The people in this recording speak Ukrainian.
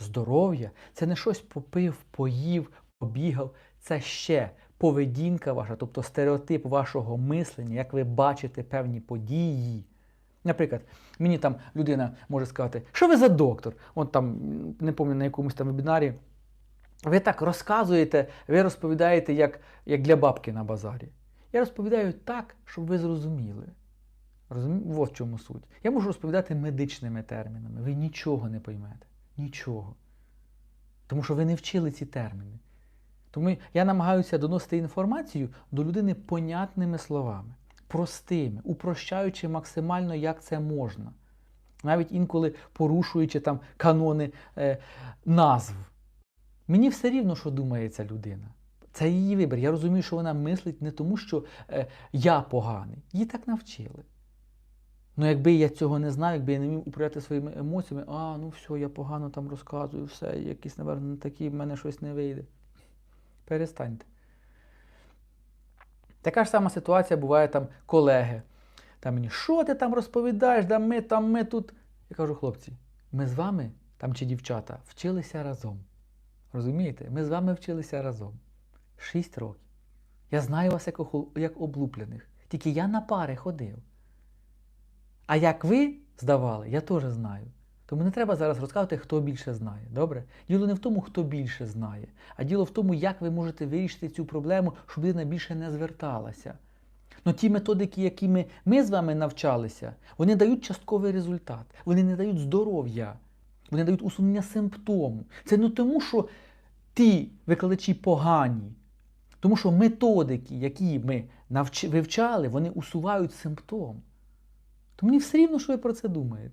Здоров'я це не щось попив, поїв, побігав. Це ще поведінка ваша, тобто стереотип вашого мислення, як ви бачите певні події. Наприклад, мені там людина може сказати, що ви за доктор? От там, не пам'ятаю, на якомусь там вебінарі. Ви так розказуєте, ви розповідаєте, як, як для бабки на базарі. Я розповідаю так, щоб ви зрозуміли. Розумі... От в чому суть. Я можу розповідати медичними термінами. Ви нічого не поймете. Нічого. Тому що ви не вчили ці терміни. Тому я намагаюся доносити інформацію до людини понятними словами, простими, упрощаючи максимально, як це можна. Навіть інколи порушуючи там канони е, назв. Мені все рівно, що думає ця людина. Це її вибір. Я розумію, що вона мислить не тому, що е, я поганий. Її так навчили. Ну, якби я цього не знав, якби я не міг управляти своїми емоціями, а, ну все, я погано там розказую, все, якісь, напевно, такі, в мене щось не вийде. Перестаньте. Така ж сама ситуація буває там колеги. Там мені, що ти там розповідаєш, да ми там, ми тут. Я кажу, хлопці, ми з вами, там чи дівчата, вчилися разом. Розумієте? Ми з вами вчилися разом. Шість років. Я знаю вас як, як облуплених. Тільки я на пари ходив. А як ви здавали, я теж знаю. Тому не треба зараз розказувати, хто більше знає. Добре? Діло не в тому, хто більше знає, а діло в тому, як ви можете вирішити цю проблему, щоб людина більше не зверталася. Ну ті методики, якими ми з вами навчалися, вони дають частковий результат. Вони не дають здоров'я, вони дають усунення симптому. Це не тому, що ті викладачі погані, тому що методики, які ми навч... вивчали, вони усувають симптом. То мені все рівно, що ви про це думаєте.